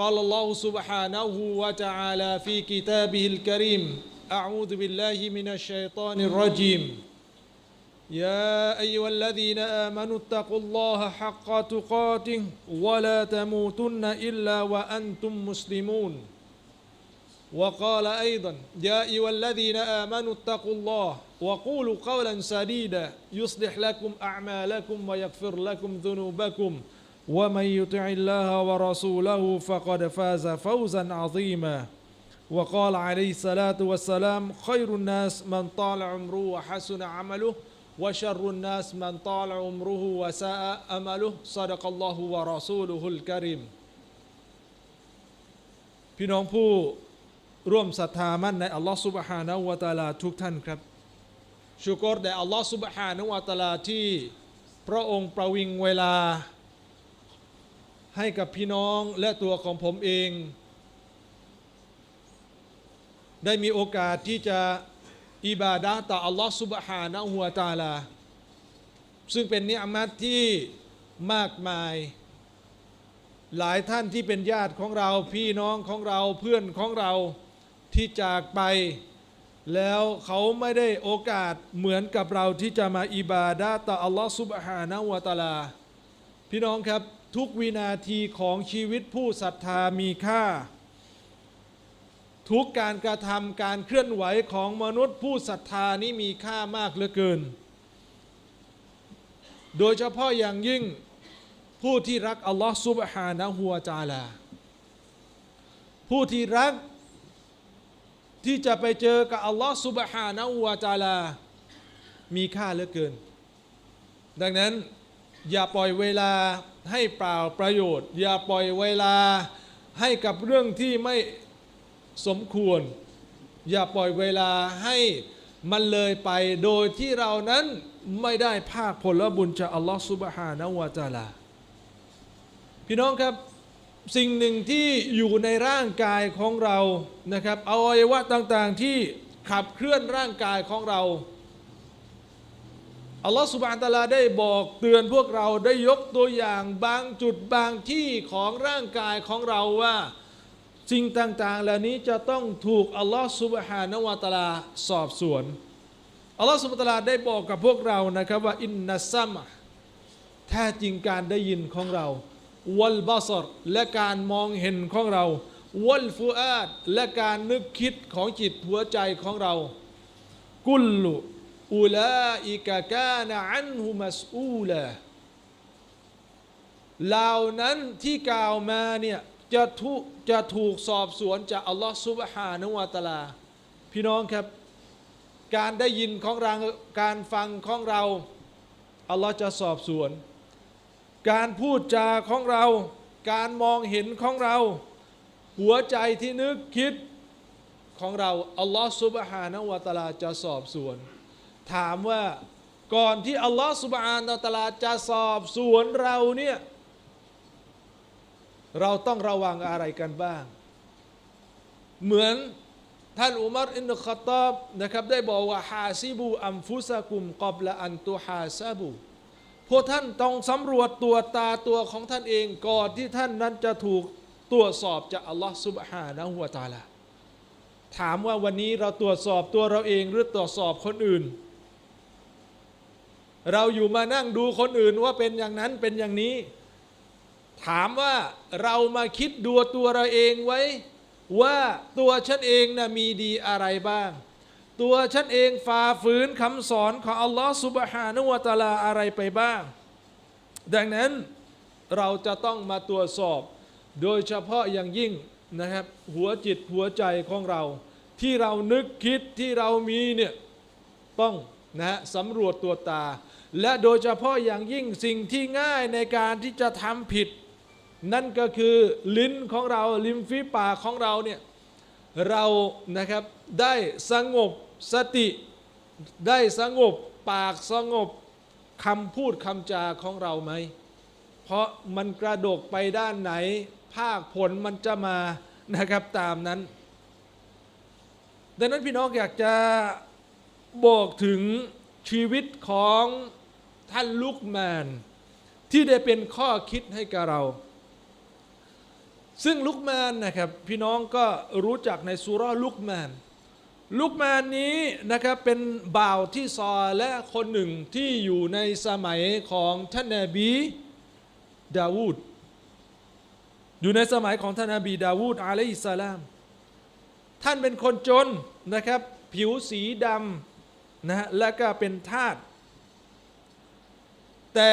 قال الله سبحانه وتعالى في كتابه الكريم أعوذ بالله من الشيطان الرجيم. يا أيها الذين آمنوا اتقوا الله حق تقاته ولا تموتن إلا وأنتم مسلمون. وقال أيضا يا أيها الذين آمنوا اتقوا الله وقولوا قولا سديدا يصلح لكم أعمالكم ويغفر لكم ذنوبكم. ومن يطع الله ورسوله فقد فاز فوزا عظيما وقال عليه الصلاه والسلام خير الناس من طال عمره وحسن عمله وشر الناس من طال عمره وساء امله صدق الله ورسوله الكريم พี่น้องผู้ร่วมศรัทธามั่นในอัลลอฮฺสุบฮานะฮูวะตะอาลาทุกท่านครับชุกรแด่อัลลอฮฺสุบฮานะฮูวะตะอาลาที่พระองค์ประวิงเวลา ให้กับพี่น้องและตัวของผมเอง ได้มีโอกาสที่จะอิบาดะต่ออัลลอฮฺสุบฮานะฮูวตาลา ซึ่งเป็นนิอามัตที่มากมาย หลายท่านที่เป็นญาติของเราพี่น้องของเราเพื่อนของเราที่จากไป แล้วเขาไม่ได้โอกาสเหมือนกับเราที่จะมาอิบาดะต่ออัลลอฮฺซุบฮานะฮูวตาลา พี่น้องครับ ทุกวินาทีของชีวิตผู้ศรัทธามีค่า ทุกการกระทำการเคลื่อนไหวของมนุษย์ผู้ศรัทธานี้มีค่ามากเหลือเกิน โดยเฉพาะอย่างยิ่งผู้ที่รักอัลลอฮ์ซุบฮานะฮูวะตะอาลา ผู้ที่รักที่จะไปเจอกับอัลลอฮ์ซุบฮานะฮูวะตะอาลา มีค่าเหลือเกิน ดังนั้นอย่าปล่อยเวลาให้เปล่าประโยชน์ อย่าปล่อยเวลาให้กับเรื่องที่ไม่สมควร อย่าปล่อยเวลาให้มันเลยไปโดยที่เรานั้นไม่ได้ภาคผลบุญจากอัลลอฮ์ซุบฮานะวะตะอาลา พี่น้องครับสิ่งหนึ่งที่อยู่ในร่างกายของเรานะครับอวัยวะต่างๆที่ขับเคลื่อนร่างกายของเรา อัลลอฮฺสุบานตะลาได้บอกเตือนพวกเราได้ยกตัวอย่างบางจุดบางที่ของร่างกายของเราว่า สิ่งต่างๆ เหล่านี้จะต้องถูกอัลลอฮฺสุบฮานวะตะลาสอบสวนอัลลอฮฺสุบฮานตะลาได้บอกกับพวกเรานะครับว่าอินนัสซัมแท้จริงการได้ยินของเราวัลบาสรและการมองเห็นของเราวัลฟูอาดและการนึกคิดของจิตหัวใจของเรา กุลลุ อุลาอิกะกานะอันฮุมัสอูลาเหล่านั้นที่กล่าวมาเนี่ยจะถูกจะถูกสอบสวนจากอัลลอฮฺซุบฮานะวะตะอาลา พี่น้องครับ การได้ยินของเราการฟังของเราอัลลอฮ์จะสอบสวน การพูดจาของเรา การมองเห็นของเรา หัวใจที่นึกคิดของเราอัลลอฮ์ซุบฮานะวะตะอาลาจะสอบสวน ถามว่าก่อนที่อัลลอฮ์สุบฮานตะลาจะสอบสวนเราเนี่ยเราต้องระวังอะไรกันบ้าง เหมือนท่านอุมัรอินนุขตอบนะครับได้บอกว่าฮาซิบูอัมฟุสกุมกอบละอันตุฮาซาบูพวกท่านต้องสำรวจตัวตาตัวของท่านเองก่อนที่ท่านนั้นจะถูกตรวจสอบจากอัลลอฮ์สุบฮานะฮูวะตะอาลาถามว่าวันนี้เราตรวจสอบตัวเราเองหรือตรวจสอบคนอื่น เราอยู่มานั่งดูคนอื่นว่าเป็นอย่างนั้นเป็นอย่างนี้ ถามว่าเรามาคิดดูตัวเราเองไว้ ว่าตัวฉันเองนะมีดีอะไรบ้าง ตัวฉันเองฝ่าฝืนคำสอนของอัลลอฮฺสุบฮานุวะตาลาอะไรไปบ้าง ดังนั้นเราจะต้องมาตรวจสอบ โดยเฉพาะอย่างยิ่งนะครับ หัวจิตหัวใจของเรา ที่เรานึกคิดที่เรามีเนี่ยต้อง นะฮะสำรวจตัวตา และโดยเฉพาะอย่างยิ่งสิ่งที่ง่ายในการที่จะทำผิด นั่นก็คือลิ้นของเราลิ้มฝีปากของเราเนี่ยเรานะครับได้สงบสติได้สงบปากสงบคำพูดคำจาของเราไหม เพราะมันกระดกไปด้านไหน ภาคผลมันจะมานะครับตามนั้น ดังนั้นพี่น้องอยากจะ บอกถึงชีวิตของท่านลุกแมน ที่ได้เป็นข้อคิดให้กับเรา ซึ่งลุกแมนนะครับ พี่น้องก็รู้จักในสุราลุกแมนลุกแมนนี้นะครับเป็นบ่าวที่ซอและคนหนึ่งที่อยู่ในสมัยของท่านนบีดาวูดอยู่ในสมัยของท่านนบีดาวูดอะลัยฮิสสลาม ท่านเป็นคนจนนะครับ ผิวสีดำ นะฮะและก็เป็นทาสแต่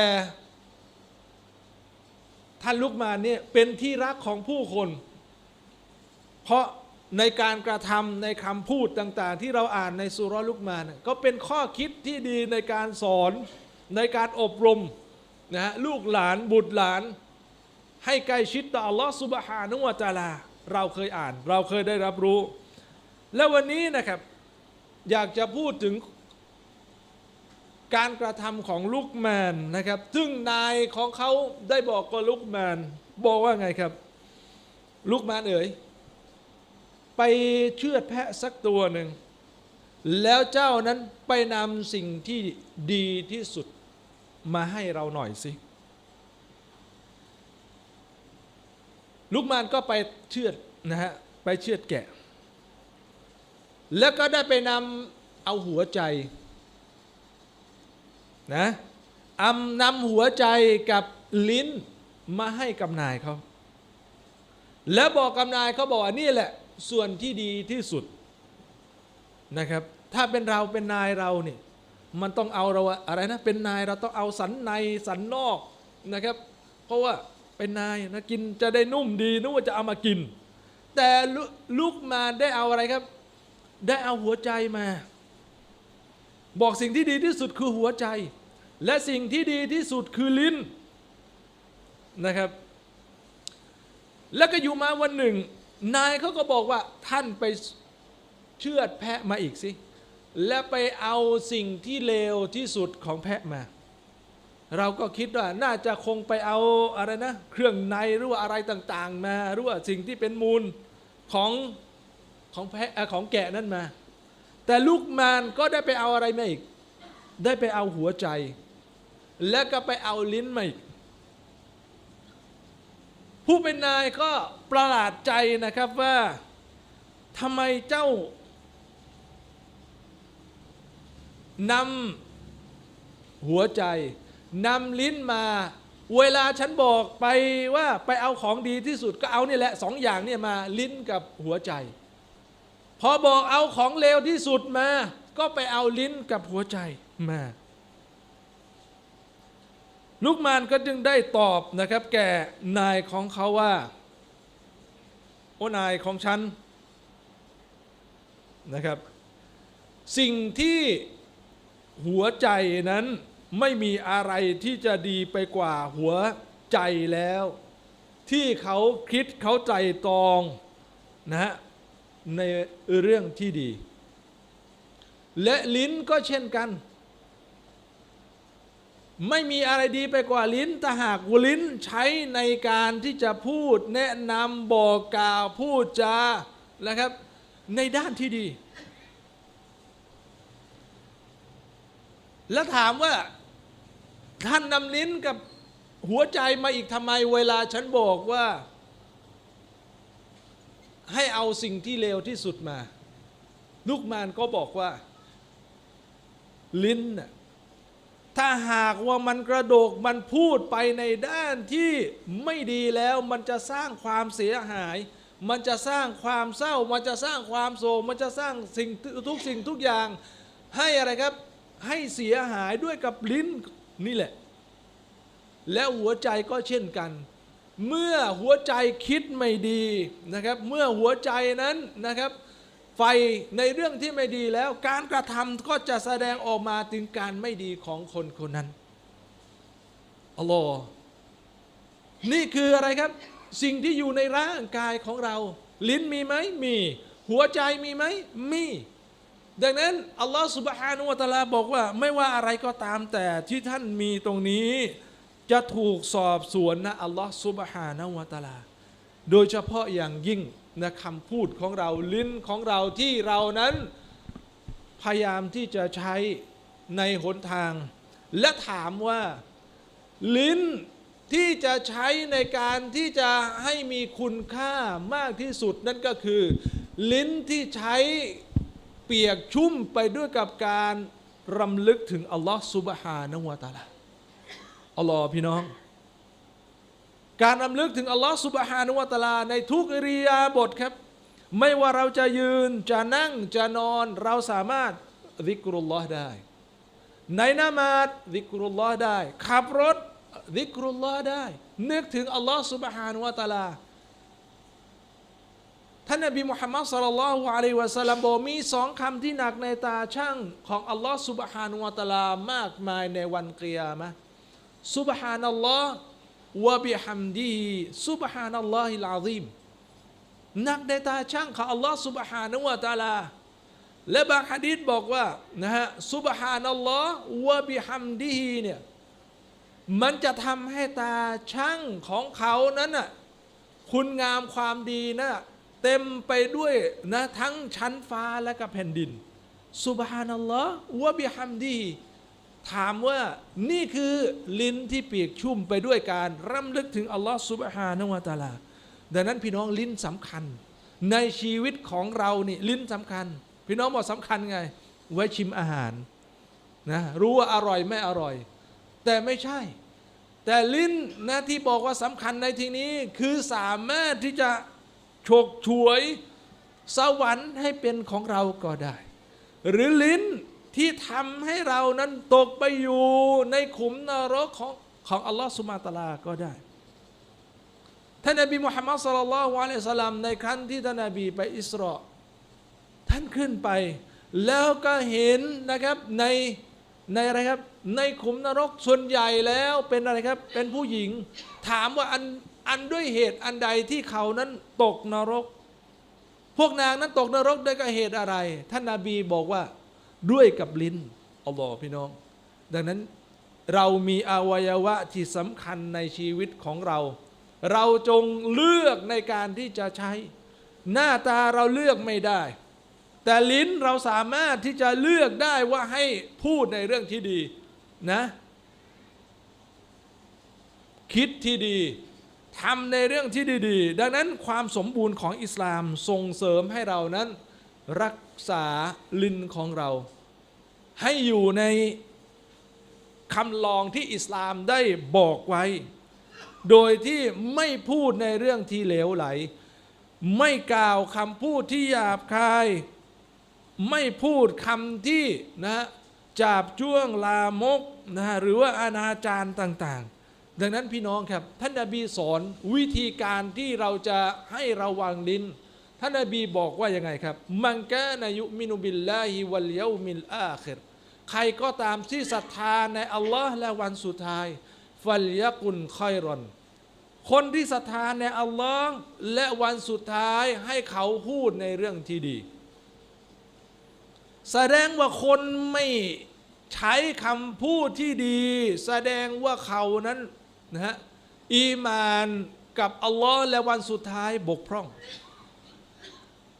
ท่านลุกมาเนี่ยเป็นที่รักของผู้คน เพราะในการกระทำในคำพูดต่าง ๆ ที่เราอ่านในสุรลุกมานน่ะก็เป็นข้อคิดที่ดีในการสอนในการอบรมนะฮะลูกหลานบุตรหลาน ให้ใกล้ชิดต่ออัลลอฮ์ซุบฮานุวะตะอาลา เราเคยอ่าน เราเคยได้รับรู้ และวันนี้นะครับ อยากจะพูดถึง การกระทำของลูกแมนนะครับ ซึ่งนายของเขาได้บอกกับลูกแมนบอกว่าไงครับลูกแมนเอ๋ยไปเชือดแพะสักตัวหนึ่ง แล้วเจ้านั้นไปนำสิ่งที่ดีที่สุดมาให้เราหน่อยสิลูกมานก็ไปเชือดนะฮะไปเชือดแกะ แล้วก็ได้ไปนำเอาหัวใจ นะอำนำหัวใจกับลิ้นมาให้กับนายเขา แล้วบอกกับนายเขาบอกว่านี่แหละส่วนที่ดีที่สุดนะครับ ถ้าเป็นเราเป็นนายเราเนี่ยมันต้องเอาเราอะไรนะเป็นนายเราต้องเอาสันในสันนอกนะครับ เพราะว่าเป็นนายนะกินจะได้นุ่มดีนึกว่าจะเอามากิน แต่ลุลุกมาได้เอาอะไรครับ ได้เอาหัวใจมา บอกสิ่งที่ดีที่สุดคือหัวใจ และสิ่งที่ดีที่สุดคือลิ้นนะครับ แล้วก็อยู่มาวันหนึ่ง นายเขาก็บอกว่าท่านไปเชือดแพะมาอีกสิ และไปเอาสิ่งที่เลวที่สุดของแพะมา เราก็คิดว่าน่าจะคงไปเอาอะไรนะ เครื่องในหรือว่าอะไรต่างๆ มาหรือว่าสิ่งที่เป็นมูลของของแพะของแกะนั้นมา แต่ลูกมารก็ได้ไปเอาอะไรมาอีก ได้ไปเอาหัวใจ และก็ไปเอาลิ้นมาอีกผู้เป็นนายก็ประหลาดใจนะครับว่าทำไมเจ้านำหัวใจนำลิ้นมา เวลาฉันบอกไปว่าไปเอาของดีที่สุดก็เอานี่แหละสองอย่างเนี่ยมาลิ้นกับหัวใจ พอบอกเอาของเลวที่สุดมา ก็ไปเอาลิ้นกับหัวใจมา ลูกมารก็จึงได้ตอบนะครับ แก่นายของเขาว่า โอ้นายของฉันนะครับ สิ่งที่หัวใจนั้นไม่มีอะไรที่จะดีไปกว่าหัวใจแล้ว ที่เขาคิดเขาใจตรองนะฮะในเรื่องที่ดี และลิ้นก็เช่นกัน ไม่มีอะไรดีไปกว่าลิ้นแต่หากลิ้นใช้ในการที่จะพูดแนะนำบอกกล่าวพูดจานะครับ ในด้านที่ดี แล้วถามว่าท่านนำลิ้นกับหัวใจมาอีกทำไมเวลาฉันบอกว่า ให้เอาสิ่งที่เลวที่สุดมา ลูกมารก็บอกว่า ลิ้นน่ะ ถ้าหากว่ามันกระโดกมันพูดไปในด้านที่ไม่ดีแล้วมันจะสร้างความเสียหาย มันจะสร้างความเศร้า มันจะสร้างความโศกมันจะสร้างสิ่งทุกสิ่งทุกอย่าง ให้อะไรครับให้เสียหายด้วยกับลิ้นนี่แหละ และหัวใจก็เช่นกัน เมื่อหัวใจคิดไม่ดีนะครับ เมื่อหัวใจนั้นนะครับ ไฟในเรื่องที่ไม่ดีแล้วการกระทำก็จะแสดงออกมาถึงการไม่ดีของคนคนนั้นอัลลอฮ์นี่คืออะไรครับ สิ่งที่อยู่ในร่างกายของเรา ลิ้นมีไหมมี หัวใจมีไหมมี ดังนั้นอัลลอฮ์สุบฮานุวะตะอาลาบอกว่า ไม่ว่าอะไรก็ตามแต่ที่ท่านมีตรงนี้ จะถูกสอบสวนนะอัลลอฮ์สุบฮานะฮูวะตะอาลา โดยเฉพาะอย่างยิ่ง นะคำพูดของเราลิ้นของเราที่เรานั้นพยายามที่จะใช้ในหนทาง และถามว่าลิ้นที่จะใช้ในการที่จะให้มีคุณค่ามากที่สุดนั่นก็คือ ลิ้นที่ใช้เปียกชุ่มไปด้วยกับการรำลึกถึงอัลลอฮ์ซุบฮานะฮูวะตาลาอัลลอฮ์พี่น้อง การรำลึกถึงอัลลอฮ์สุบฮานุวะตาลา ในทุกอิริยาบถครับ ไม่ว่าเราจะยืนจะนั่งจะนอน เราสามารถดิกรุลลอฮ์ได้ ในนามาดดิกรุลลอฮ์ได้ ขับรถดิกรุลลอฮ์ได้ นึกถึงอัลลอฮ์สุบฮานุวะตาลาท่านนบีมุฮัมมัดสุลลัลลอฮุอะลัยวะสัลลัมบอกมีสองคำที่หนักในตาช่างของอัลลอฮ์สุบฮานุวะตะอาลามากมายในวันกิยามะสุบฮานัลลอฮ์ วะบิฮัมดีซุบฮานัลลอฮิลอาซีมนักในตาช่างของอัลลอฮ์ซุบฮานะวะตาลา และบางฮะดีษบอกว่านะฮะซุบฮานัลลอฮ์วะบิฮัมดีฮีเนี่ยมันจะทำให้ตาช่างของเขานั้นน่ะคุณงามความดีนะเต็มไปด้วยนะทั้งชั้นฟ้าและก็แผ่นดินซุบฮานัลลอฮ์วะบิฮัมดีฮี ถามว่านี่คือลิ้นที่เปียกชุ่มไปด้วยการรำลึกถึงอัลลอฮ์ซุบฮานะฮูวะตาลา ดังนั้นพี่น้องลิ้นสำคัญ ในชีวิตของเรานี่ลิ้นสำคัญ พี่น้องบอกสำคัญไง ไว้ชิมอาหารนะรู้ว่าอร่อยไม่อร่อย แต่ไม่ใช่ แต่ลิ้นนะที่บอกว่าสำคัญในที่นี้คือสามารถที่จะฉกฉวยสวรรค์ให้เป็นของเราก็ได้ หรือลิ้น ที่ทำให้เรานั้นตกไปอยู่ในขุมนรกของของอัลลอฮฺสุมาตลาก็ได้ท่านนบีมุฮัมมัดสุลลัลลอฮุอะลัยฮิสลลัมในครั้งที่ท่านนบีไปอิสราห์ท่านขึ้นไป แล้วก็เห็นนะครับในในอะไรครับในขุมนรกส่วนใหญ่แล้วเป็นอะไรครับเป็นผู้หญิง ถามว่าอันอันด้วยเหตุอันใดที่เขานั้นตกนรก พวกนางนั้นตกนรกด้วยกับเหตุอะไร ท่านนาบีบอกว่า ด้วยกับลิ้นอัลลอฮ์พี่น้อง ดังนั้นเรามีอวัยวะที่สำคัญในชีวิตของเรา เราจงเลือกในการที่จะใช้ หน้าตาเราเลือกไม่ได้ แต่ลิ้นเราสามารถที่จะเลือกได้ว่าให้พูดในเรื่องที่ดีนะ คิดที่ดีทำในเรื่องที่ดี ๆ ดังนั้นความสมบูรณ์ของอิสลามส่งเสริมให้เรานั้น รัก ษาลิ้นของเรา ให้อยู่ในคำลองที่อิสลามได้บอกไว้ โดยที่ไม่พูดในเรื่องที่เหลวไหล ไม่กล่าวคำพูดที่หยาบคาย ไม่พูดคำที่นะจาบจ้วงลามกนะหรือว่าอนาจารต่างๆ ดังนั้นพี่น้องครับ ท่านนบีสอนวิธีการที่เราจะให้ระวังลิ้น ท่านนบีบอกว่ายังไงครับ มันกานายุมินุบิลลาฮิวัลเยามิลอาคิรใครก็ตามที่ศรัทธาในอัลลอฮ์และวันสุดท้ายฟัลยะกุนคอยรอน คนที่ศรัทธาในอัลลอฮ์และวันสุดท้ายให้เขาพูดในเรื่องที่ดี แสดงว่าคนไม่ใช้คำพูดที่ดี แสดงว่าเขานั้นนะฮะอีมานกับอัลลอฮ์และวันสุดท้ายบกพร่อง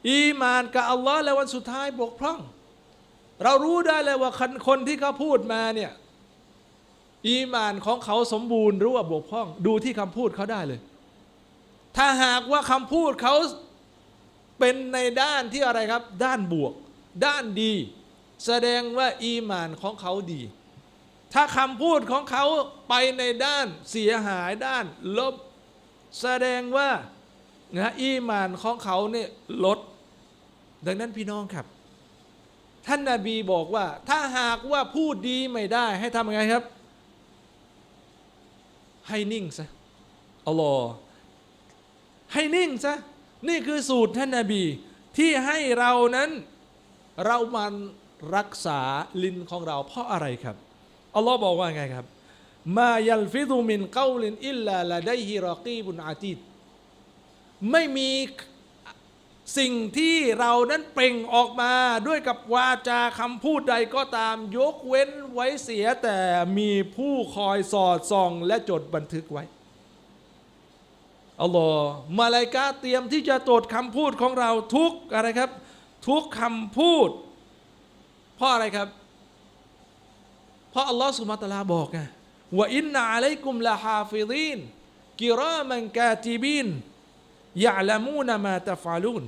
อีมานกับอัลลอฮ์และวันสุดท้ายบกพร่อง เรารู้ได้เลยว่าคนคนที่เขาพูดมาเนี่ยอีมานของเขาสมบูรณ์หรือว่าบกพร่อง ดูที่คำพูดเขาได้เลย ถ้าหากว่าคำพูดเขาเป็นในด้านที่อะไรครับ ด้านบวก ด้านดี แสดงว่าอีมานของเขาดี ถ้าคำพูดของเขาไปในด้านเสียหายด้านลบ แสดงว่า นะอีมานของเขาเนี่ยลด ดังนั้นพี่น้องครับ ท่านนาบีบอกว่า ถ้าหากว่าพูดดีไม่ได้ให้ทำยังไงครับ ให้นิ่งซะอัลลอฮ์ให้นิ่งซะนี่คือสูตรท่านนาบีที่ให้เรานั้นเรามันรักษาลิ้นของเราเพราะอะไรครับอัลลอฮ์บอกว่าไงครับ มายัลฟิดุมินเกาลินอิลลาละไดฮิรอกีบุนอาติด ไม่มีสิ่งที่เรานั้นเปล่งออกมาด้วยกับวาจาคำพูดใดก็ตามยกเว้นไว้เสียแต่มีผู้คอยสอดส่องและจดบันทึกไว้อัลลอฮ์มาลายกาเตรียมที่จะตรวจคำพูดของเราทุกอะไรครับ ทุกคำพูด เพราะอะไรครับ เพราะอัลลอฮ์สุมาตลาบอกไงว่าอินนาอะลัยกุมละฮาฟิซีนกิรามันกาติบิน ยะละมูนมาตะฟาลูน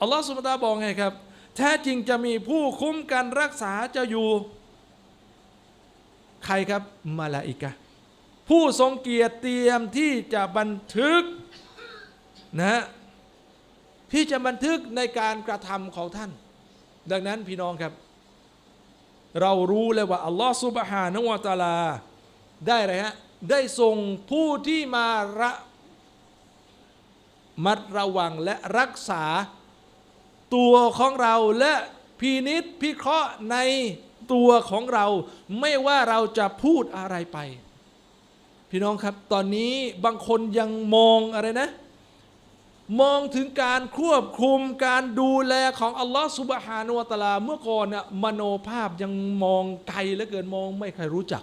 อัลลอฮ์สุมาตาบอกไงครับ แท้จริงจะมีผู้คุ้มกันรักษาจะอยู่ ใครครับมาลาอิกะผู้ทรงเกียรติเตรียมที่จะบันทึกนะฮะที่จะบันทึกในการกระทำของท่าน ดังนั้นพี่น้องครับ เรารู้เลยว่าอัลลอฮ์ซุบฮานะฮูวะตาลา ได้ไรฮะได้ส่งผู้ที่มาระ มัดระวังและรักษาตัวของเราและพินิษพิเคราะห์ในตัวของเราไม่ว่าเราจะพูดอะไรไป พี่น้องครับตอนนี้บางคนยังมองอะไรนะ มองถึงการควบคุมการดูแลของอัลลอฮ์สุบฮานุวะตะลาเมื่อก่อนน่ะมโนภาพยังมองไกลเหลือเกินมองไม่ใครรู้จัก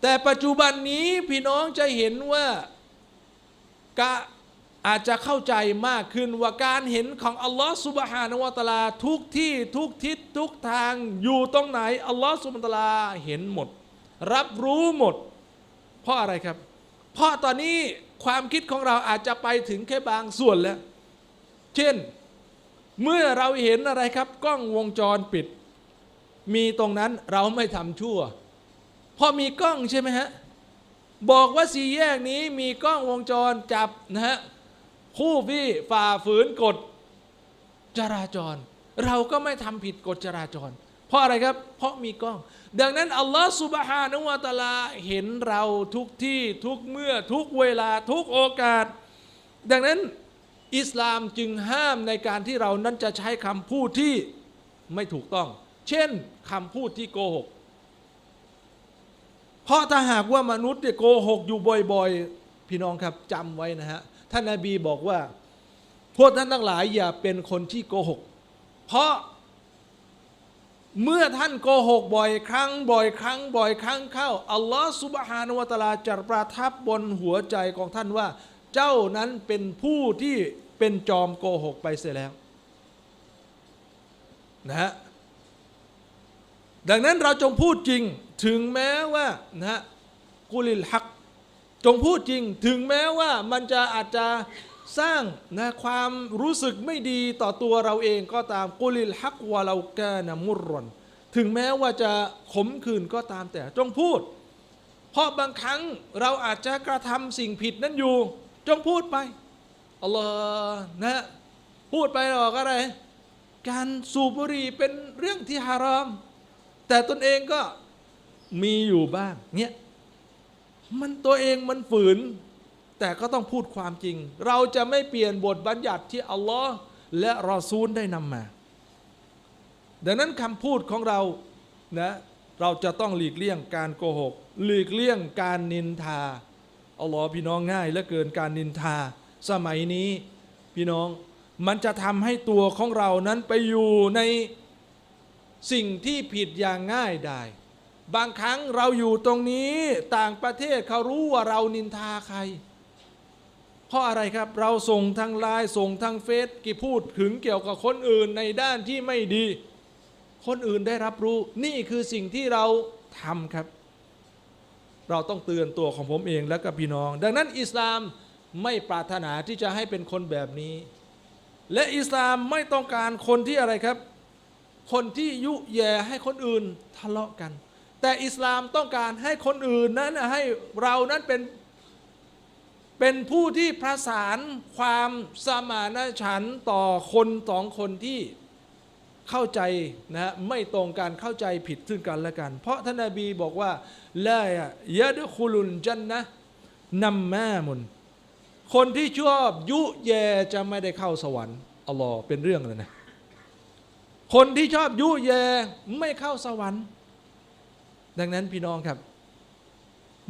แต่ปัจจุบันนี้พี่น้องจะเห็นว่า กะอาจจะเข้าใจมากขึ้นว่าการเห็นของอัลลอฮ์สุบฮานวะตาลาทุกที่ทุกทิศทุกทางอยู่ตรงไหนอัลลอฮ์สุบฮานุวะตาลาเห็นหมด รับรู้หมด เพราะอะไรครับ เพราะตอนนี้ความคิดของเราอาจจะไปถึงแค่บางส่วนแล้ว เช่น เมื่อเราเห็นอะไรครับ กล้องวงจรปิด มีตรงนั้นเราไม่ทำชั่วพราะมีกล้องใช่ไหมฮะ บอกว่าสี่แยกนี้มีกล้องวงจรจับนะฮะผู้ที่ฝ่าฝืนกฎจราจร เราก็ไม่ทำผิดกฎจราจร เพราะอะไรครับ เพราะมีกล้อง ดังนั้นอัลลอฮ์สุบฮานะวะตาลาเห็นเราทุกที่ทุกเมื่อทุกเวลาทุกโอกาส ดังนั้นอิสลามจึงห้ามในการที่เรานั้นจะใช้คำพูดที่ไม่ถูกต้อง เช่นคำพูดที่โกหก เพราะถ้าหากว่ามนุษย์เนี่ยโกหกอยู่บ่อยๆ พี่น้องครับจำไว้นะฮะท่านนาบีบอกว่า พวกท่านทั้งหลายอย่าเป็นคนที่โกหก เพราะเมื่อท่านโกหกบ่อยครั้งบ่อยครั้งบ่อยครั้งเข้าอัลลอฮ์สุบฮานุวะตาลาจะประทับบนหัวใจของท่านว่า เจ้านั้นเป็นผู้ที่เป็นจอมโกหกไปเสียแล้วนะฮะดังนั้นเราจงพูดจริงถึงแม้ว่านะฮะกุลิลฮัก จงพูดจริง ถึงแม้ว่ามันจะอาจจะสร้างนะความรู้สึกไม่ดีต่อตัวเราเองก็ตามกุลิลฮักวะเรากานะมุรรนถึงแม้ว่าจะขมขื่นก็ตามแต่จงพูด เพราะบางครั้งเราอาจจะกระทำสิ่งผิดนั้นอยู่ จงพูดไปอัลลอฮ์นะพูดไปหรอกอะไร การสูบบุหรี่เป็นเรื่องที่ฮารามแต่ตนเองก็ มีอยู่บ้างเนี่ยมันตัวเองมันฝืน แต่ก็ต้องพูดความจริง เราจะไม่เปลี่ยนบทบัญญัติที่อัลลอฮ์และรอซูลได้นำมา ดังนั้นคำพูดของเรานะเราจะต้องหลีกเลี่ยงการโกหก หลีกเลี่ยงการนินทาอัลลอฮ์พี่น้องง่ายเหลือเกินการนินทา สมัยนี้พี่น้องมันจะทำให้ตัวของเรานั้นไปอยู่ในสิ่งที่ผิดอย่างง่ายได้ บางครั้งเราอยู่ตรงนี้ต่างประเทศเขารู้ว่าเรานินทาใคร เพราะอะไรครับเราส่งทางไลน์ส่งทางเฟซกี่พูดถึงเกี่ยวกับคนอื่นในด้านที่ไม่ดี คนอื่นได้รับรู้ นี่คือสิ่งที่เราทำครับ เราต้องเตือนตัวของผมเองและกับพี่น้อง ดังนั้นอิสลามไม่ปรารถนาที่จะให้เป็นคนแบบนี้ และอิสลามไม่ต้องการคนที่อะไรครับ คนที่ยุแย่ให้คนอื่นทะเลาะกัน แต่อิสลามต้องการให้คนอื่นนั้นให้เรานั้นเป็นเป็นผู้ที่ประสานความสมานฉันต่อคนสองคนที่เข้าใจนะฮะไม่ตรงกันเข้าใจผิดซึ่งกันและกัน เพราะท่านนบีบอกว่าละยะดคุลุนจันนะนัมมามุนคนที่ชอบยุแยจะไม่ได้เข้าสวรรค์อัลลอฮ์เป็นเรื่องเลยนะคนที่ชอบยุแยไม่เข้าสวรรค์ ดังนั้นพี่น้องครับ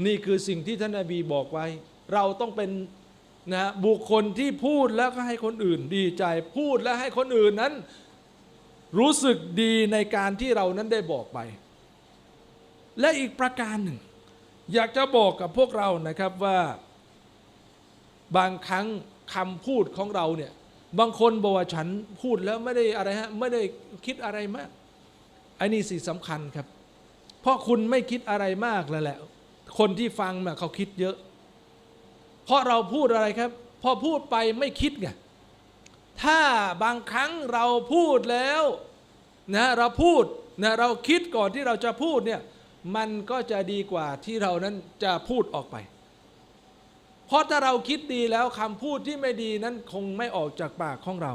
นี่คือสิ่งที่ท่านนาบีบอกไว้ เราต้องเป็นนะบุคคลที่พูดแล้วก็ให้คนอื่นดีใจพูดและให้คนอื่นนั้น รู้สึกดีในการที่เรานั้นได้บอกไป และอีกประการหนึ่ง อยากจะบอกกับพวกเรานะครับว่า บางครั้งคำพูดของเราเนี่ยบางคนบอกว่าฉันพูดแล้วไม่ได้อะไรฮะไม่ได้คิดอะไรมากไอ้นี่สิ่งสำคัญครับ เพราะคุณไม่คิดอะไรมากแล้วแหละ คนที่ฟังน่ะเขาคิดเยอะ เพราะเราพูดอะไรครับ พอพูดไปไม่คิดไงถ้าบางครั้งเราพูดแล้วนะเราพูดนะเราคิดก่อนที่เราจะพูดเนี่ยมันก็จะดีกว่าที่เรานั้นจะพูดออกไป เพราะถ้าเราคิดดีแล้วคำพูดที่ไม่ดีนั้นคงไม่ออกจากปากของเรา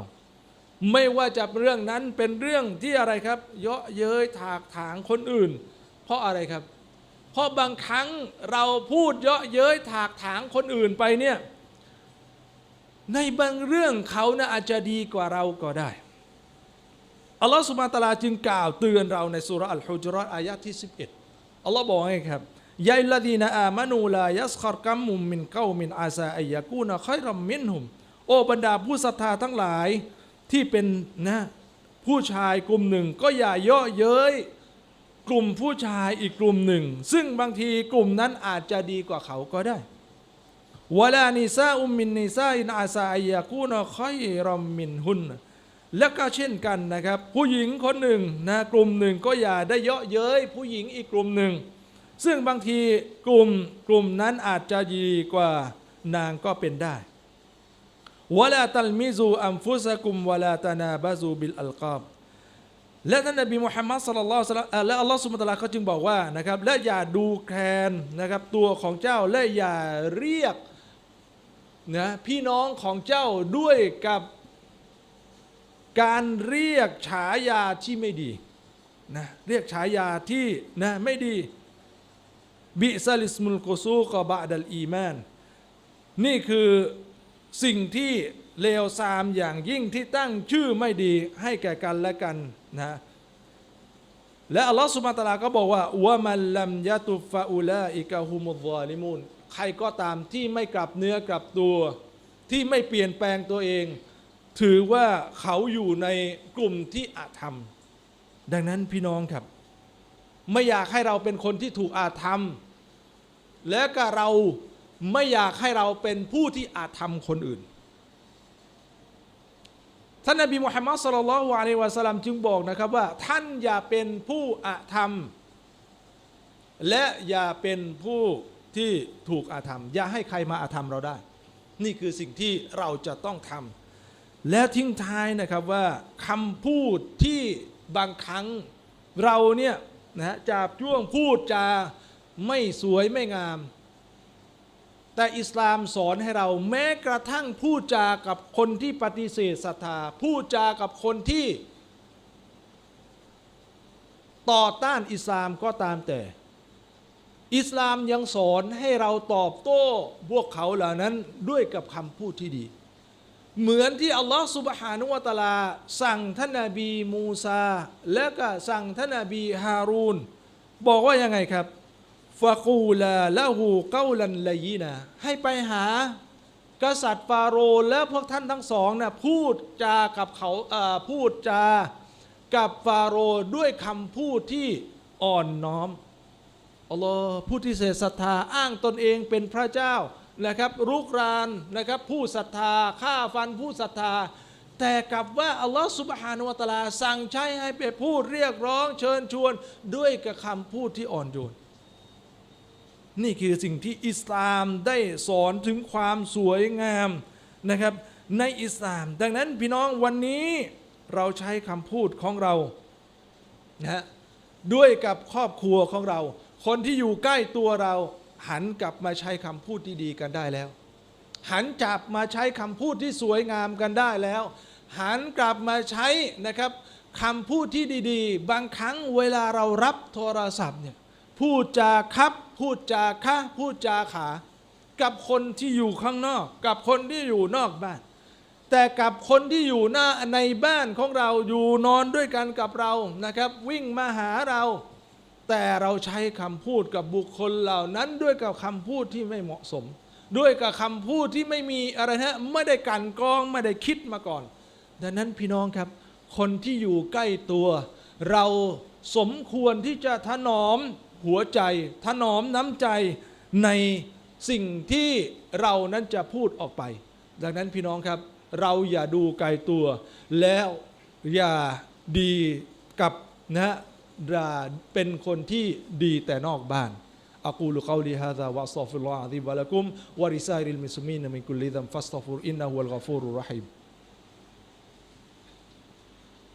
ไม่ว่าจะเรื่องนั้นเป็นเรื่องที่อะไรครับ เยาะเย้ยถากถางคนอื่น เพราะอะไรครับ เพราะบางครั้งเราพูดเยาะเย้ยถากถางคนอื่นไปเนี่ยในบางเรื่องเขานะอาจจะดีกว่าเราก็ได้อัลลอฮฺสุบานตาลาจึงกล่าวเตือนเราในสุราอัลฮุจรัตอายะที่ 11อัลลอฮ์บอกให้ครับยายละดีนอามานูลายัสคอรกัมมุมมินเก้ามินอาซาอัยยากูนะคอยรัมมินหุม โอ้บรรดาผู้ศรัทธาทั้งหลายที่เป็นนะผู้ชายกลุ่มหนึ่งก็อย่าเยาะเย้ย กลุ่มผู้ชายอีกกลุ่มหนึ่ง ซึ่งบางทีกลุ่มนั้นอาจจะดีกว่าเขาก็ได้วลานิซาอุมมินนิซาอินอาซาอัยยากูนคอยรอมมินหุนและก็เช่นกันนะครับ ผู้หญิงคนหนึ่งนะกลุ่มหนึ่งก็อย่าได้เยาะเย้ยผู้หญิงอีกกลุ่มหนึ่ง ซึ่งบางทีกลุ่มกลุ่มนั้นอาจจะดีกว่านางก็เป็นได้วลาตัลมิซูอัมฟุสกุมวลาตานาบาซูบิลอัลกอบ และท่านนบีมุฮัมมัดสัลลัลลอฮุอะลัยฮิวะซัลลัมและอัลลอฮฺสุบตะอาลาเขาจึงบอกว่านะครับและอย่าดูแคลนนะครับตัวของเจ้าและอย่าเรียกนะพี่น้องของเจ้าด้วยกับการเรียกฉายาที่ไม่ดีนะเรียกฉายาที่นะไม่ดีบิซาลิสมุลกุซูกบะดัลอีมานนี่คือสิ่งที่เลวทรามอย่างยิ่งที่ตั้งชื่อไม่ดีให้แก่กันและกัน นะและอัลลอฮฺสุบานะตะลาก็บอกว่าวะมันลัมยะตุฟะอุลาอิกะฮุมุซอลิมูนใครก็ตามที่ไม่กลับเนื้อกลับตัว ที่ไม่เปลี่ยนแปลงตัวเอง ถือว่าเขาอยู่ในกลุ่มที่อาธรรม ดังนั้นพี่น้องครับ ไม่อยากให้เราเป็นคนที่ถูกอาธรรม และก็เราไม่อยากให้เราเป็นผู้ที่อาธรรมคนอื่น ท่านนบีมุฮัมมัดสุลลัลฮุอะลัยฮิวะสัลลัมจึงบอกนะครับว่า ท่านอย่าเป็นผู้อาธรรม และอย่าเป็นผู้ที่ถูกอาธรรม อย่าให้ใครมาอาธรรมเราได้ นี่คือสิ่งที่เราจะต้องทำและทิ้งท้ายนะครับว่าคำพูดที่บางครั้งเราเนี่ยนะจับจ้วงพูดจาไม่สวยไม่งาม แต่อิสลามสอนให้เราแม้กระทั่งพูดจากับคนที่ปฏิเสธศรัทธา พูดจากับคนที่ ต่อต้านอิสลามก็ตามแต่ อิสลามยังสอนให้เราตอบโต้พวกเขาเหล่านั้นด้วยกับคำพูดที่ดี เหมือนที่อัลลอฮฺสุบฮานุวะตาลา สั่งท่านนาบีมูซา และก็สั่งท่านนาบีฮารูน บอกว่ายังไงครับ ฟะกูลาละหูเก้าลันลยีนะให้ไปหากษัตริย์ฟาโรห์และพวกท่านทั้งสองนะพูดจากับเขาเอ่อพูดจากับฟาโรห์ด้วยคำพูดที่อ่อนน้อมอัลลอฮ์ผู้ที่เสศรัทธาอ้างตนเองเป็นพระเจ้านะครับรุกรานนะครับผู้ศรัทธาฆ่าฟันผู้ศรัทธา แต่กลับว่าอัลลอฮ์สุบฮานุวะตะอาลาสั่งใช้ให้ไปพูดเรียกร้องเชิญชวนด้วยกับคำพูดที่อ่อนโยน นี่คือสิ่งที่อิสลามได้สอนถึงความสวยงามนะครับ ในอิสลาม ดังนั้นพี่น้องวันนี้เราใช้คำพูดของเรานะฮะด้วยกับครอบครัวของเรา คนที่อยู่ใกล้ตัวเรา หันกลับมาใช้คำพูดที่ดีกันได้แล้ว หันจับมาใช้คำพูดที่สวยงามกันได้แล้ว หันกลับมาใช้นะครับคำพูดที่ดี ๆ บางครั้งเวลาเรารับโทรศัพท์เนี่ย พูดจาครับ พูดจาคะพูดจาขา กับคนที่อยู่ข้างนอก กับคนที่อยู่นอกบ้าน แต่กับคนที่อยู่หน้าในบ้านของเราอยู่นอนด้วยกันกับเรานะครับ วิ่งมาหาเรา แต่เราใช้คำพูดกับบุคคลเหล่านั้นด้วยกับคำพูดที่ไม่เหมาะสม ด้วยกับคำพูดที่ไม่มีอะไรนะไม่ได้กันกรองไม่ได้คิดมาก่อน ดังนั้นพี่น้องครับ คนที่อยู่ใกล้ตัว เราสมควรที่จะถนอม หัวใจ ถนอมน้ำใจในสิ่งที่เรานั้นจะพูดออกไป ดังนั้นพี่น้องครับ เราอย่าดูไกลตัว แล้วอย่าดีกับนะด่าเป็นคนที่ดีแต่นอกบ้าน أقول قولي هذا وأستغفر الله العظيم ولكم ولسائر المسلمين من كل ذنب فاستغفر إنه هو الغفور الرحيم